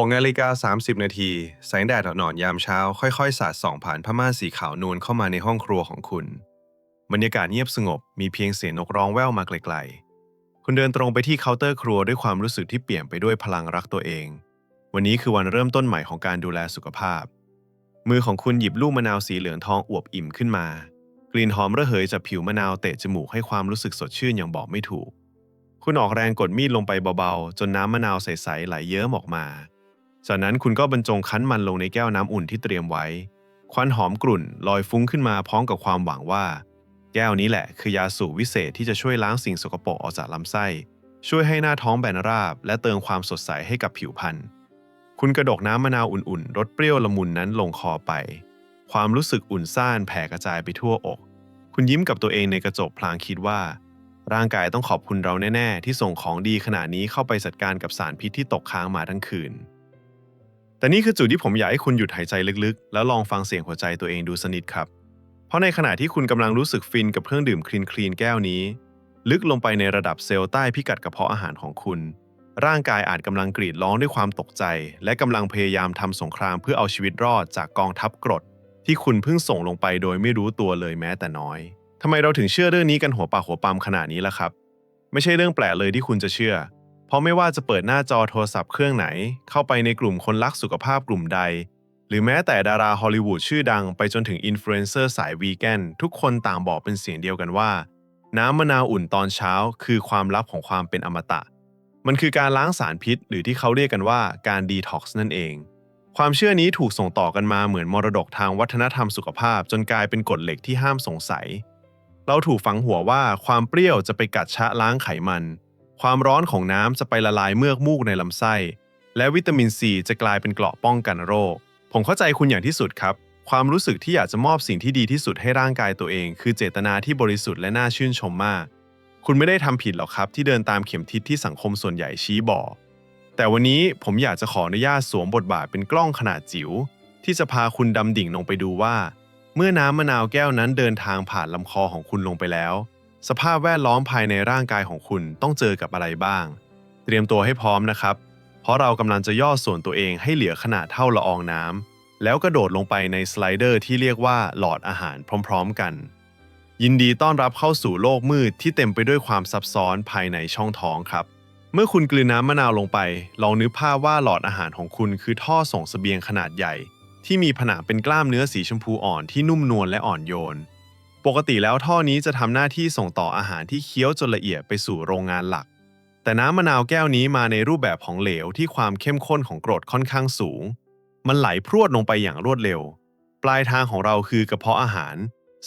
6นาฬิกา 30 นาที แสงแดดอ่อนๆยามเช้า ค่อยๆ สาดส่องผ่านผ้าม่านสีขาวนวลเข้ามาในห้องครัวของคุณ บรรยากาศเงียบสงบมีเพียงเสียงนกร้องแว่วมาไกลๆ คุณเดินตรงไปที่เคาน์เตอร์ครัวด้วยความรู้สึกที่เปลี่ยมไปด้วยพลังรักตัวเอง วันนี้คือวันเริ่มต้นใหม่ของการดูแลสุขภาพ มือของคุณหยิบลูกมะนาวสีเหลืองทองอวบอิ่มขึ้นมา กลิ่นหอมระเหยจากผิวมะนาวเตะจมูกให้ความรู้สึกสดชื่นอย่างบอกไม่ถูก คุณออกแรงกดมีดลงไปเบาๆ จนน้ำมะนาวใสๆไหลเยิ้มออกมา จากนั้นคุณก็บรรจงคั้นมันลงในแก้วน้ำอุ่นที่เตรียมไว้ ควันหอมกลุ่นลอยฟุ้งขึ้นมาพร้อมกับความหวังว่า แก้วนี้แหละคือยาสูบวิเศษที่จะช่วยล้างสิ่งสกปรกออกจากลำไส้ ช่วยให้หน้าท้องแบนราบ และเติมความสดใสให้กับผิวพรรณคุณกระดกน้ำมะนาวอุ่นๆรสเปรี้ยวละมุนนั้นลงคอไป ความรู้สึกอุ่นซ่านแผ่กระจายไปทั่วอก คุณยิ้มกับตัวเองในกระจกพลางคิดว่า ร่างกายต้องขอบคุณเราแน่ ๆ ที่ส่งของดีขนาดนี้เข้าไปจัดการกับสารพิษที่ตกค้างมาทั้งคืน แต่นี่คือจุดที่ผมอยากให้คุณหยุดหายใจลึกๆ แล้วลองฟังเสียงหัวใจตัวเองดูสนิทครับ เพราะในขณะที่คุณกำลังรู้สึกฟินกับเครื่องดื่มคลีนคลีนแก้วนี้ ลึกลงไปในระดับเซลล์ใต้พิกัดกระเพาะอาหารของคุณ ร่างกายอาจกำลังกรีดร้องด้วยความตกใจ และกำลังพยายามทำสงครามเพื่อเอาชีวิตรอดจากกองทัพกรด ที่คุณเพิ่งส่งลงไปโดยไม่รู้ตัวเลยแม้แต่น้อยทำไมเราถึงเชื่อเรื่องนี้กันหัวปากหัวปั๊มขนาดนี้ล่ะครับ ไม่ใช่เรื่องแปลกเลยที่คุณจะเชื่อ เพราะไม่ว่าจะเปิดหน้าจอโทรศัพท์เครื่องไหน เข้าไปในกลุ่มคนรักสุขภาพกลุ่มใด หรือแม้แต่ดาราฮอลลีวูดชื่อดังไปจนถึงอินฟลูเอนเซอร์สายวีแกนทุกคนต่างบอกเป็นเสียงเดียวกันว่า น้ำมะนาวอุ่นตอนเช้า คือความลับของความเป็นอมตะ มันคือการล้างสารพิษ หรือที่เขาเรียกกันว่าการดีท็อกซ์นั่นเอง ความเชื่อนี้ถูกส่งต่อกันมาเหมือนมรดกทางวัฒนธรรมสุขภาพ จนกลายเป็นกฎเหล็กที่ห้ามสงสัย เราถูกฝังหัวว่าความเปรี้ยวจะไปกัดชะล้างไขมัน ความร้อนของน้ำจะไปละลายเมือกมูกในลำไส้ และวิตามินซีจะกลายเป็นเกราะป้องกันโรค ผมเข้าใจคุณอย่างที่สุดครับ ความรู้สึกที่อยากจะมอบสิ่งที่ดีที่สุดให้ร่างกายตัวเอง คือเจตนาที่บริสุทธิ์และน่าชื่นชมมาก คุณไม่ได้ทำผิดหรอกครับ ที่เดินตามเข็มทิศที่สังคมส่วนใหญ่ชี้บอก แต่วันนี้ผมอยากจะขออนุญาตสวมบทบาทเป็นกล้องขนาดจิ๋วที่จะพาคุณดำดิ่งลงไปดูว่า เมื่อน้ำมะนาวแก้วนั้นเดินทางผ่านลำคอของคุณลงไปแล้ว สภาพแวดล้อมภายในร่างกายของคุณต้องเจอกับอะไรบ้าง เตรียมตัวให้พร้อมนะครับ เพราะเรากำลังจะย่อส่วนตัวเองให้เหลือขนาดเท่าละอองน้ำแล้วกระโดดลงไปในสไลเดอร์ที่เรียกว่าหลอดอาหารพร้อม ๆ กัน ยินดีต้อนรับเข้าสู่โลกมืดที่เต็มไปด้วยความซับซ้อนภายในช่องท้องครับ เมื่อคุณกลืนน้ำมะนาวลงไป ลองนึกภาพว่าหลอดอาหารของคุณคือท่อส่งเสบียงขนาดใหญ่ ที่มีผนังเป็นกล้ามเนื้อสีชมพูอ่อนที่นุ่มนวลและอ่อนโยน ปกติแล้วท่อนี้จะทำหน้าที่ส่งต่ออาหารที่เคี้ยวจนละเอียดไปสู่โรงงานหลัก แต่น้ำมะนาวแก้วนี้มาในรูปแบบของเหลวที่ความเข้มข้นของกรดค่อนข้างสูง มันไหลพรวดลงไปอย่างรวดเร็ว ปลายทางของเราคือกระเพาะอาหาร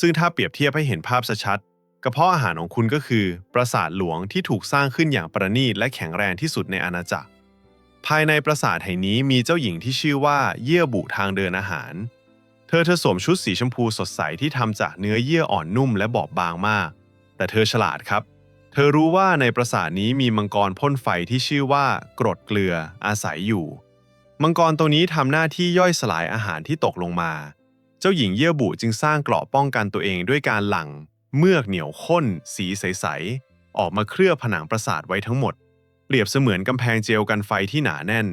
ซึ่งถ้าเปรียบเทียบให้เห็นภาพชัดกระเพาะอาหารของคุณก็คือ ปราสาทหลวงที่ถูกสร้างขึ้นอย่างประณีตและแข็งแรงที่สุดในอาณาจักร ภายในปราสาทแห่งนี้มีเจ้าหญิงที่ชื่อว่าเยื่อบุทางเดินอาหาร ธอเธอสวมชุดสีชมพูสดใสที่ทำจากเนื้อเยื่ออ่อนนุ่มและบอบบางมาก แต่เธอฉลาดครับ เธอรู้ว่าในปราสาทนี้มีมังกรพ่นไฟที่ชื่อว่ากรดเกลืออาศัยอยู่ มังกรตัวนี้ทำหน้าที่ย่อยสลายอาหารที่ตกลงมา เจ้าหญิงเยื่อบุจึงสร้างเกราะป้องกันตัวเองด้วยการหลั่ง เมือกเหนียวข้น สีใสๆออกมาเคลือบผนังปราสาทไว้ทั้งหมด เปรียบเสมือนกำแพงเจลกันไฟที่หนาแน่น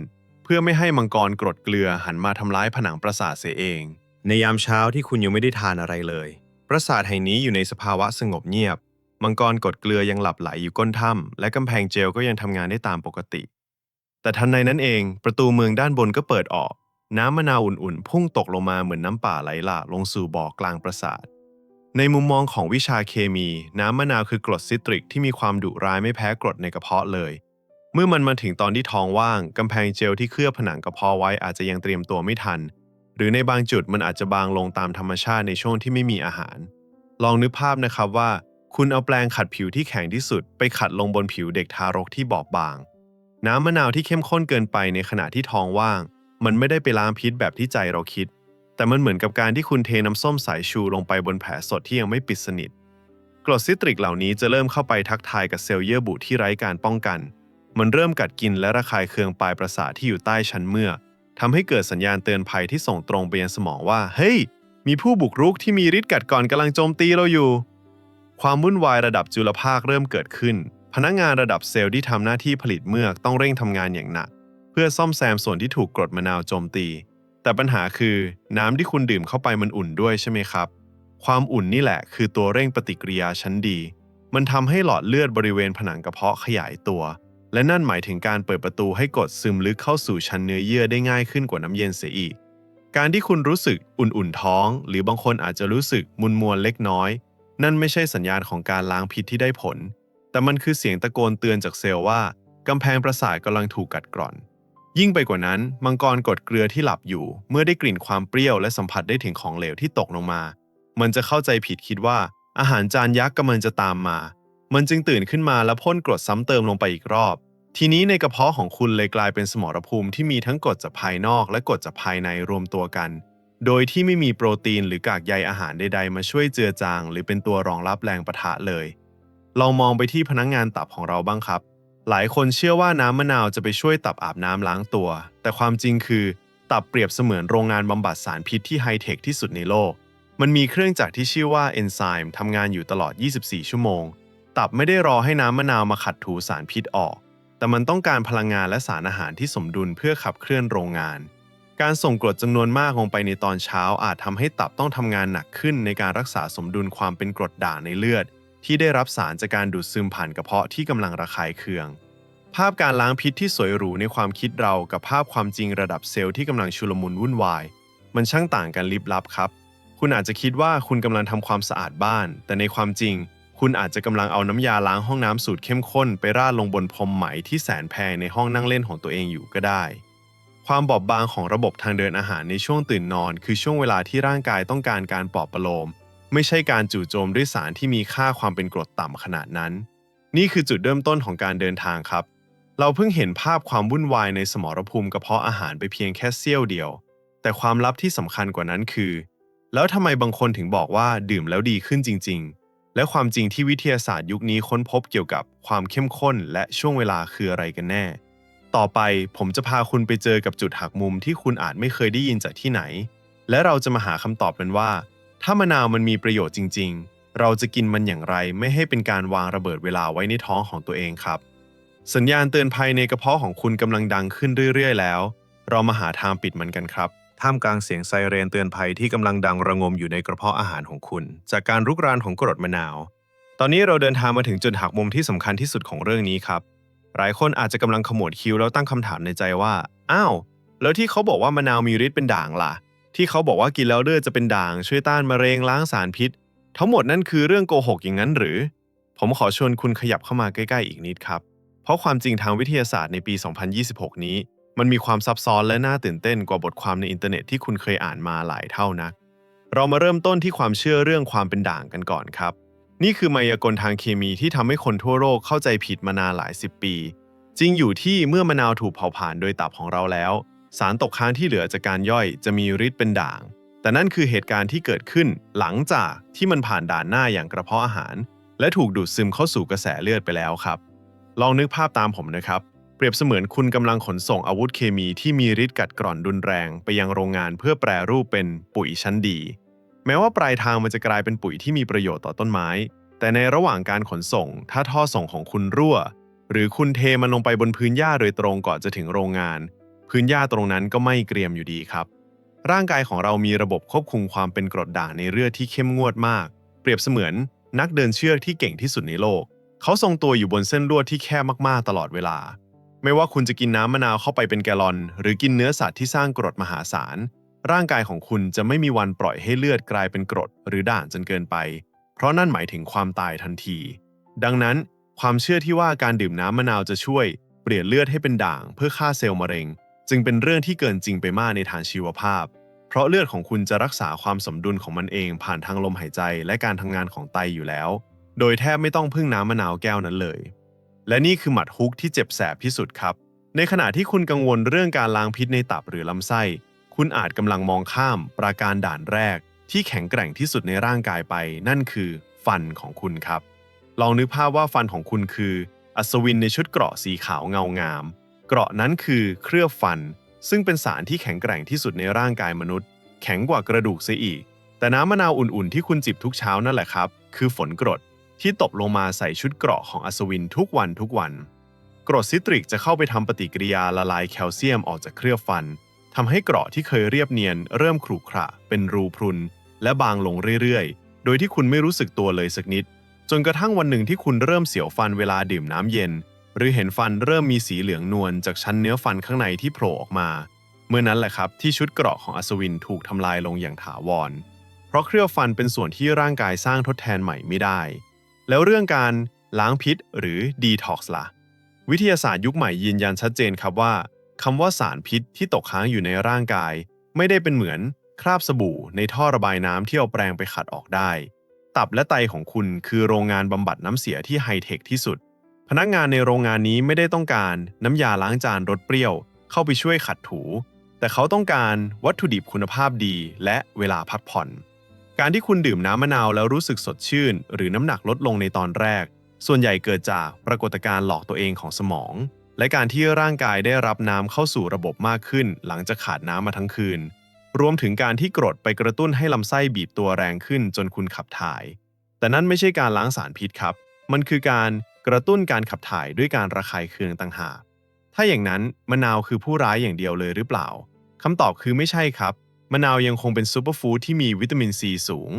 เพื่อไม่ให้มังกรกรดเกลือหันมาทำร้ายผนังปราสาทเสียเอง ในยามเช้าที่คุณยังไม่ได้ทานอะไรเลย ปราสาทแห่งนี้อยู่ในสภาวะสงบเงียบ มังกรกดเกลือยังหลับไหลอยู่ก้นถ้ำและกำแพงเจลก็ยังทำงานได้ตามปกติ แต่ทันในนั้นเองประตูเมืองด้านบนก็เปิดออก น้ำมะนาวอุ่นๆ พุ่งตกลงมาเหมือนน้ำป่าไหลหลากลงสู่บ่อกลางปราสาท ในมุมมองของวิชาเคมี น้ำมะนาวคือกรดซิตริกที่มีความดุร้ายไม่แพ้กรดในกระเพาะเลย เมื่อมันมาถึงตอนที่ท้องว่างกำแพงเจลที่เคลือบผนังกระเพาะไว้อาจจะยังเตรียมตัวไม่ทัน หรือในบางจุดมันอาจจะบางลงตามธรรมชาติในช่วงที่ไม่มีอาหาร ลองนึกภาพนะครับว่า คุณเอาแปรงขัดผิวที่แข็งที่สุด ไปขัดลงบนผิวเด็กทารกที่บอบบาง น้ำมะนาวที่เข้มข้นเกินไปในขณะที่ท้องว่าง มันไม่ได้ไปล้างพิษแบบที่ใจเราคิด แต่มันเหมือนกับการที่คุณเทน้ำส้มสายชูลงไปบนแผลสดที่ยังไม่ปิดสนิทกรดซิตริกเหล่านี้จะเริ่มเข้าไปทักทายกับเซลล์เยื่อบุที่ไร้การป้องกัน มันเริ่มกัดกินและระคายเคืองปลายประสาทที่อยู่ใต้ชั้นเมือก ทำให้เกิดสัญญาณเตือนภัยที่ส่งตรงไปยังสมองว่า เฮ้ย มีผู้บุกรุกที่มีฤทธิ์กัดก่อนกำลังโจมตีเราอยู่ ความวุ่นวายระดับจุลภาคเริ่มเกิดขึ้น พนักงานระดับเซลล์ที่ทำหน้าที่ผลิตเมือกต้องเร่งทำงานอย่างหนัก เพื่อซ่อมแซมส่วนที่ถูกกรดมะนาวโจมตี แต่ปัญหาคือน้ำที่คุณดื่มเข้าไปมันอุ่นด้วยใช่ไหมครับ ความอุ่นนี่แหละ คือตัวเร่งปฏิกิริยาชั้นดี มันทำให้หลอดเลือดบริเวณผนังกระเพาะขยายตัว และนั่นหมายถึงการเปิดประตูให้กดซึมลึกเข้าสู่ชั้นเนื้อเยื่อได้ง่ายขึ้นกว่าน้ำเย็นเสียอีก การที่คุณรู้สึกอุ่นๆท้อง หรือบางคนอาจจะรู้สึกมุนมวนเล็กน้อย นั่นไม่ใช่สัญญาณของการล้างพิษที่ได้ผล แต่มันคือเสียงตะโกนเตือนจากเซลล์ว่ากำแพงประสาทกำลังถูกกัดกร่อน ยิ่งไปกว่านั้น มังกรกดเกลือที่หลับอยู่ เมื่อได้กลิ่นความเปรี้ยวและสัมผัสได้ถึงของเหลวที่ตกลงมา มันจะเข้าใจผิดคิดว่า อาหารจานยักษ์กำลังจะตามมา มันจึงตื่นขึ้นมาและพ่นกรดซ้ำเติมลงไปอีกรอบ ทีนี้ในกระเพาะของคุณเลยกลายเป็นสมรภูมิที่มีทั้งกรดจากภายนอกและกรดจากภายในรวมตัวกัน โดยที่ไม่มีโปรตีนหรือกากใยอาหารใดๆ มาช่วยเจือจาง หรือเป็นตัวรองรับแรงปะทะเลยลองมองไปที่พนักงงานตับของเราบ้างครับ หลายคนเชื่อว่าน้ำมะนาวจะไปช่วยตับอาบน้ำล้างตัว แต่ความจริงคือ ตับเปรียบเสมือนโรงงานบำบัดสารพิษที่ไฮเทคที่สุดในโลก มันมีเครื่องจักรที่ชื่อว่าเอนไซม์ทำงานอยู่ตลอด 24 ชั่วโมง ตับไม่ได้รอให้น้ำมะนาวมาขัดถูสารพิษออก แต่มันต้องการพลังงานและสารอาหารที่สมดุลเพื่อขับเคลื่อนโรงงาน การส่งกรดจำนวนมากลงไปในตอนเช้าอาจทำให้ตับต้องทำงานหนักขึ้นในการรักษาสมดุลความเป็นกรดด่างในเลือด ที่ได้รับสารจากการดูดซึมผ่านกระเพาะที่กำลังระคายเคือง ภาพการล้างพิษที่สวยหรูในความคิดเรากับภาพความจริงระดับเซลล์ที่กำลังชุลมุนวุ่นวาย มันช่างต่างกันลิบลับครับ คุณอาจจะคิดว่าคุณกำลังทำความสะอาดบ้าน แต่ในความจริง คุณอาจจะกำลังเอาน้ำยาล้างห้องน้ำสูตรเข้มข้นไปราดลงบนพรมไหมที่แสนแพงในห้องนั่งเล่นของตัวเองอยู่ก็ได้ ความบอบบางของระบบทางเดินอาหารในช่วงตื่นนอน คือช่วงเวลาที่ร่างกายต้องการการปลอบประโลม ไม่ใช่การจู่โจมด้วยสารที่มีค่าความเป็นกรดต่ำขนาดนั้น นี่คือจุดเริ่มต้นของการเดินทางครับ เราเพิ่งเห็นภาพความวุ่นวายในสมรภูมิกระเพาะอาหารไปเพียงแค่เสี้ยวเดียว แต่ความลับที่สำคัญกว่านั้นคือ แล้วทำไมบางคนถึงบอกว่าดื่มแล้วดีขึ้นจริง ๆ และความจริงที่วิทยาศาสตร์ยุคนี้ค้นพบเกี่ยวกับความเข้มข้นและช่วงเวลาคืออะไรกันแน่ ต่อไปผมจะพาคุณไปเจอกับจุดหักมุมที่คุณอาจไม่เคยได้ยินจากที่ไหน และเราจะมาหาคำตอบกันว่า ถ้ามะนาวมันมีประโยชน์จริง ๆ เราจะกินมันอย่างไรไม่ให้เป็นการวางระเบิดเวลาไว้ในท้องของตัวเองครับ สัญญาณเตือนภัยในกระเพาะของคุณกำลังดังขึ้นเรื่อยๆ แล้ว เรามาหาทางปิดมันกันครับ ท่ามกลางเสียงไซเรนเตือนภัยที่กำลังดังระงมอยู่ในกระเพาะอาหารของคุณ จากการรุกรานของกรดมะนาว ตอนนี้เราเดินทางมาถึงจุดหักมุมที่สำคัญที่สุดของเรื่องนี้ครับ หลายคนอาจจะกำลังขมวดคิ้วแล้วตั้งคำถามในใจว่า อ้าว แล้วที่เขาบอกว่ามะนาวมีฤทธิ์เป็นด่างล่ะ ที่เขาบอกว่ากินแล้วเลือดจะเป็นด่าง ช่วยต้านมะเร็งล้างสารพิษ ทั้งหมดนั่นคือเรื่องโกหกอย่างนั้นหรือ ผมขอชวนคุณขยับเข้ามาใกล้ ๆ อีกนิดครับ เพราะความจริงทางวิทยาศาสตร์ในปี 2026 นี้ มันมีความซับซ้อนและน่าตื่นเต้นกว่าบทความในอินเทอร์เน็ตที่คุณเคยอ่านมาหลายเท่านัก เรามาเริ่มต้นที่ความเชื่อเรื่องความเป็นด่างกันก่อนครับ นี่คือมายากลทางเคมีที่ทำให้คนทั่วโลกเข้าใจผิดมานานหลายสิบปี จริงอยู่ที่เมื่อมะนาวถูกเผาผลาญโดยตับของเราแล้ว สารตกค้างที่เหลือจากการย่อยจะมีฤทธิ์เป็นด่าง แต่นั่นคือเหตุการณ์ที่เกิดขึ้นหลังจากที่มันผ่านด่านหน้าอย่างกระเพาะอาหาร และถูกดูดซึมเข้าสู่กระแสเลือดไปแล้วครับ ลองนึกภาพตามผมนะครับ เปรียบเสมือนคุณกำลังขนส่งอาวุธเคมีที่มีฤทธิ์กัดกร่อนรุนแรงไปยังโรงงานเพื่อแปรรูปเป็นปุ๋ยชั้นดี แม้ว่าปลายทางมันจะกลายเป็นปุ๋ยที่มีประโยชน์ต่อต้นไม้ แต่ในระหว่างการขนส่ง ถ้าท่อส่งของคุณรั่ว หรือคุณเทมันลงไปบนพื้นหญ้าโดยตรงก่อนจะถึงโรงงาน พื้นหญ้าตรงนั้นก็ไม่เกรียมอยู่ดีครับ ร่างกายของเรามีระบบควบคุมความเป็นกรดด่างในเลือดที่เข้มงวดมาก เปรียบเสมือน นักเดินเชือกที่เก่งที่สุดในโลก เขาทรงตัวอยู่บนเส้นลวดที่แคบมากๆตลอดเวลา ไม่ว่าคุณจะกินน้ำมะนาวเข้าไปเป็นแกลลอน หรือกินเนื้อสัตว์ที่สร้างกรดมหาศาล ร่างกายของคุณจะไม่มีวันปล่อยให้เลือดกลายเป็นกรดหรือด่างจนเกินไป เพราะนั่นหมายถึงความตายทันที ดังนั้น ความเชื่อที่ว่าการดื่มน้ำมะนาวจะช่วย เปลี่ยนเลือดให้เป็นด่าง เพื่อฆ่าเซลล์มะเร็ง จึงเป็นเรื่องที่เกินจริงไปมากในทางชีวภาพ เพราะเลือดของคุณจะรักษาความสมดุลของมันเองผ่านทางลมหายใจและการทำงานของไตอยู่แล้ว โดยแทบไม่ต้องพึ่งน้ำมะนาวแก้วนั้นเลย และนี่คือหมัดฮุกที่เจ็บแสบที่สุดครับ ในขณะที่คุณกังวลเรื่องการล้างพิษในตับหรือลำไส้ คุณอาจกำลังมองข้ามปราการด่านแรก ที่แข็งแกร่งที่สุดในร่างกายไป นั่นคือฟันของคุณครับ ลองนึกภาพว่าฟันของคุณคือ อัศวินในชุดเกราะสีขาวเงางาม เกราะนั้นคือเคลือบฟัน ซึ่งเป็นสารที่แข็งแกร่งที่สุดในร่างกายมนุษย์ แข็งกว่ากระดูกเสียอีก แต่น้ำมะนาวอุ่นๆที่คุณจิบทุกเช้านั่นแหละครับ คือฝนกรด ที่ตกลงมาใส่ชุดเกราะของอัศวินทุกวันทุกวัน กรดซิตริกจะเข้าไปทำปฏิกิริยาละลายแคลเซียมออกจากเคลือบฟันทำให้เกราะที่เคยเรียบเนียน เริ่มขรุขระ เป็นรูพรุน และบางลงเรื่อยๆ โดยที่คุณไม่รู้สึกตัวเลยสักนิด จนกระทั่งวันหนึ่งที่คุณเริ่มเสียวฟันเวลาดื่มน้ำเย็น หรือเห็นฟันเริ่มมีสีเหลืองนวลจากชั้นเนื้อฟันข้างในที่โผล่ออกมา เมื่อนั้นแหละครับที่ชุดเกราะของอัศวินถูกทำลายลงอย่างถาวร เพราะเคลือบฟันเป็นส่วนที่ร่างกายสร้างทดแทนใหม่ไม่ได้ แล้วเรื่องการล้างพิษหรือดีท็อกซ์ล่ะ วิทยาศาสตร์ยุคใหม่ยืนยันชัดเจนครับว่าคำว่าสารพิษที่ตกค้างอยู่ในร่างกาย ไม่ได้เป็นเหมือนคราบสบู่ในท่อระบายน้ำที่เอาแปรงไปขัดออกได้ ตับและไตของคุณคือโรงงานบำบัดน้ำเสียที่ไฮเทคที่สุด พนักงานในโรงงานนี้ไม่ได้ต้องการน้ำยาล้างจานรสเปรี้ยว เข้าไปช่วยขัดถู แต่เขาต้องการวัตถุดิบคุณภาพดีและเวลาพักผ่อน การที่คุณดื่มน้ำมะนาวแล้วรู้สึกสดชื่น หรือน้ำหนักลดลงในตอนแรก ส่วนใหญ่เกิดจากปรากฏการณ์หลอกตัวเองของสมอง และการที่ร่างกายได้รับน้ำเข้าสู่ระบบมากขึ้น หลังจากขาดน้ำมาทั้งคืน รวมถึงการที่กรดไปกระตุ้นให้ลำไส้บีบตัวแรงขึ้นจนคุณขับถ่าย แต่นั่นไม่ใช่การล้างสารพิษครับ มันคือการกระตุ้นการขับถ่ายด้วยการระคายเคืองต่างหากถ้าอย่างนั้นมะนาวคือผู้ร้ายอย่างเดียวเลยหรือเปล่าคำตอบคือไม่ใช่ครับ มะนาวยังคงเป็นซูเปอร์ฟู้ดที่มีวิตามินซีสูง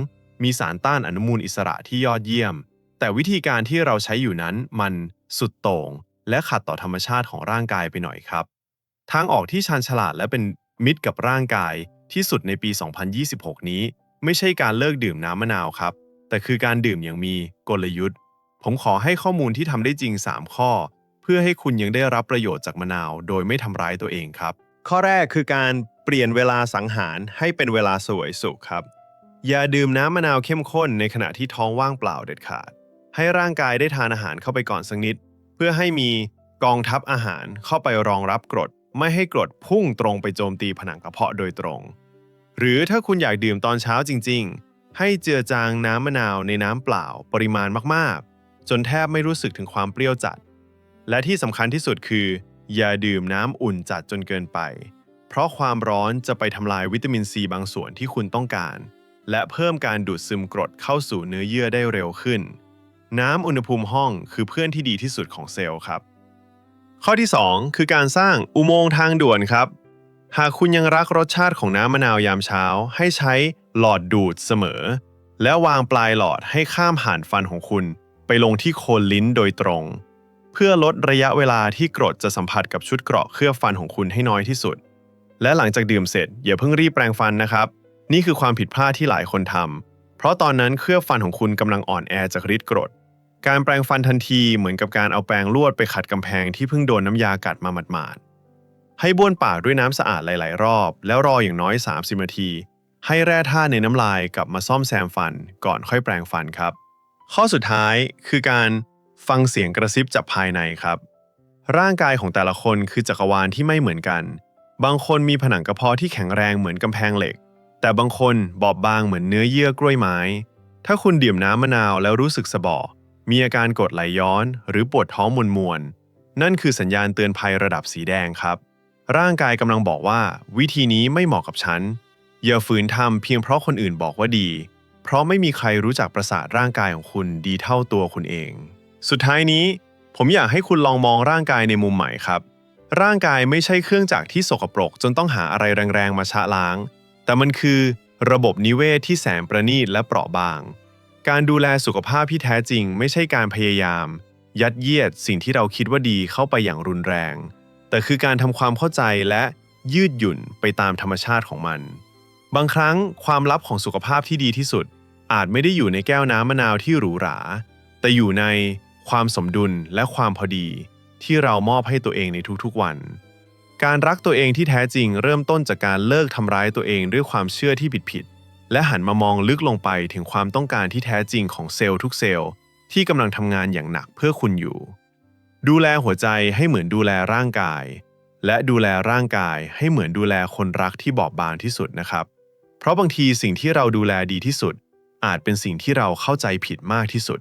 มีสารต้านอนุมูลอิสระที่ยอดเยี่ยม แต่วิธีการที่เราใช้อยู่นั้นมันสุดโต่ง และขัดต่อธรรมชาติของร่างกายไปหน่อยครับ ทางออกที่ชาญฉลาดและเป็นมิตรกับร่างกายที่สุดในปี 2026 นี้ ไม่ใช่การเลิกดื่มน้ำมะนาวครับ แต่คือการดื่มอย่างมีกลยุทธ์ ผมขอให้ข้อมูลที่ทำได้จริง 3 ข้อ เพื่อให้คุณยังได้รับประโยชน์จากมะนาว โดยไม่ทำร้ายตัวเองครับ ข้อแรกคือการเปลี่ยนเวลาสังหารให้เป็นเวลาสวยสุขครับ อย่าดื่มน้ำมะนาวเข้มข้นในขณะที่ท้องว่างเปล่าเด็ดขาด ให้ร่างกายได้ทานอาหารเข้าไปก่อนสักนิด เพื่อให้มีกองทัพอาหารเข้าไปรองรับกรด ไม่ให้กรดพุ่งตรงไปโจมตีผนังกระเพาะโดยตรง หรือถ้าคุณอยากดื่มตอนเช้าจริง ๆ ให้เจือจางน้ำมะนาวในน้ำเปล่าปริมาณมากๆ จนแทบไม่รู้สึกถึงความเปรี้ยวจัด และที่สำคัญที่สุดคือ อย่าดื่มน้ำอุ่นจัดจนเกินไป เพราะความร้อนจะไปทำลายวิตามินซีบางส่วนที่คุณต้องการ และเพิ่มการดูดซึมกรดเข้าสู่เนื้อเยื่อได้เร็วขึ้น น้ำอุณหภูมิห้องคือเพื่อนที่ดีที่สุดของเซลล์ครับ ข้อที่ 2 คือการสร้างอุโมงค์ทางด่วนครับ หากคุณยังรักรสชาติของน้ำมะนาวยามเช้า ให้ใช้หลอดดูดเสมอ แล้ววางปลายหลอดให้ข้ามผ่านฟันของคุณ ไปลงที่โคนลิ้นโดยตรง เพื่อลดระยะเวลาที่กรดจะสัมผัสกับชุดเกราะเคลือบฟันของคุณให้น้อยที่สุด และหลังจากดื่มเสร็จอย่าเพิ่งรีบแปรงฟันนะครับ นี่คือความผิดพลาดที่หลายคนทำเพราะตอนนั้นเคลือบฟันของคุณกำลังอ่อนแอจากฤทธิ์กรด การแปรงฟันทันทีเหมือนกับการเอาแปรงลวดไปขัดกำแพงที่เพิ่งโดนน้ำยากัดมาหมาดๆให้บ้วนปากด้วยน้ำสะอาดหลาย ๆ รอบ แล้วรออย่างน้อย 30นาที ให้แร่ธาตุในน้ำลายกลับมาซ่อมแซมฟันก่อนค่อยแปรงฟันครับ ข้อสุดท้ายคือการ ฟังเสียงกระซิบจากภายในครับ ร่างกายของแต่ละคนคือจักรวาลที่ไม่เหมือนกัน บางคนมีผนังกระเพาะที่แข็งแรงเหมือนกำแพงเหล็ก แต่บางคนบอบบางเหมือนเนื้อเยื่อกล้วยไม้ ถ้าคุณดื่มน้ำมะนาวแล้วรู้สึกสะบอมีอาการกดไหลย้อน หรือปวดท้องมวนๆนั่นคือสัญญาณเตือนภัยระดับสีแดงครับ ร่างกายกำลังบอกว่า วิธีนี้ไม่เหมาะกับฉัน อย่าฝืนทำเพียงเพราะคนอื่นบอกว่าดี เพราะไม่มีใครรู้จักประสาทร่างกายของคุณดีเท่าตัวคุณเอง สุดท้ายนี้ ผมอยากให้คุณลองมองร่างกายในมุมใหม่ครับ ร่างกายไม่ใช่เครื่องจักรที่สกปรก จนต้องหาอะไรแรงๆมาชะล้าง แต่มันคือระบบนิเวศที่แสนประณีตและเปราะบาง การดูแลสุขภาพที่แท้จริง ไม่ใช่การพยายาม ยัดเยียดสิ่งที่เราคิดว่าดีเข้าไปอย่างรุนแรง แต่คือการทำความเข้าใจและยืดหยุ่นไปตามธรรมชาติของมัน บางครั้งความลับของสุขภาพที่ดีที่สุด อาจไม่ได้อยู่ในแก้วน้ำมะนาวที่หรูหรา แต่อยู่ใน ความสมดุลและความพอดีที่เรามอบให้ตัวเองในทุกๆวัน การรักตัวเองที่แท้จริงเริ่มต้นจากการเลิกทำร้ายตัวเองด้วยความเชื่อที่ผิดๆและหันมามองลึกลงไปถึงความต้องการที่แท้จริงของเซลล์ทุกเซลล์ที่กำลังทำงานอย่างหนักเพื่อคุณอยู่ ดูแลหัวใจให้เหมือนดูแลร่างกาย และดูแลร่างกายให้เหมือนดูแลคนรักที่บอบบางที่สุดนะครับ เพราะบางทีสิ่งที่เราดูแลดีที่สุด อาจเป็นสิ่งที่เราเข้าใจผิดมากที่สุด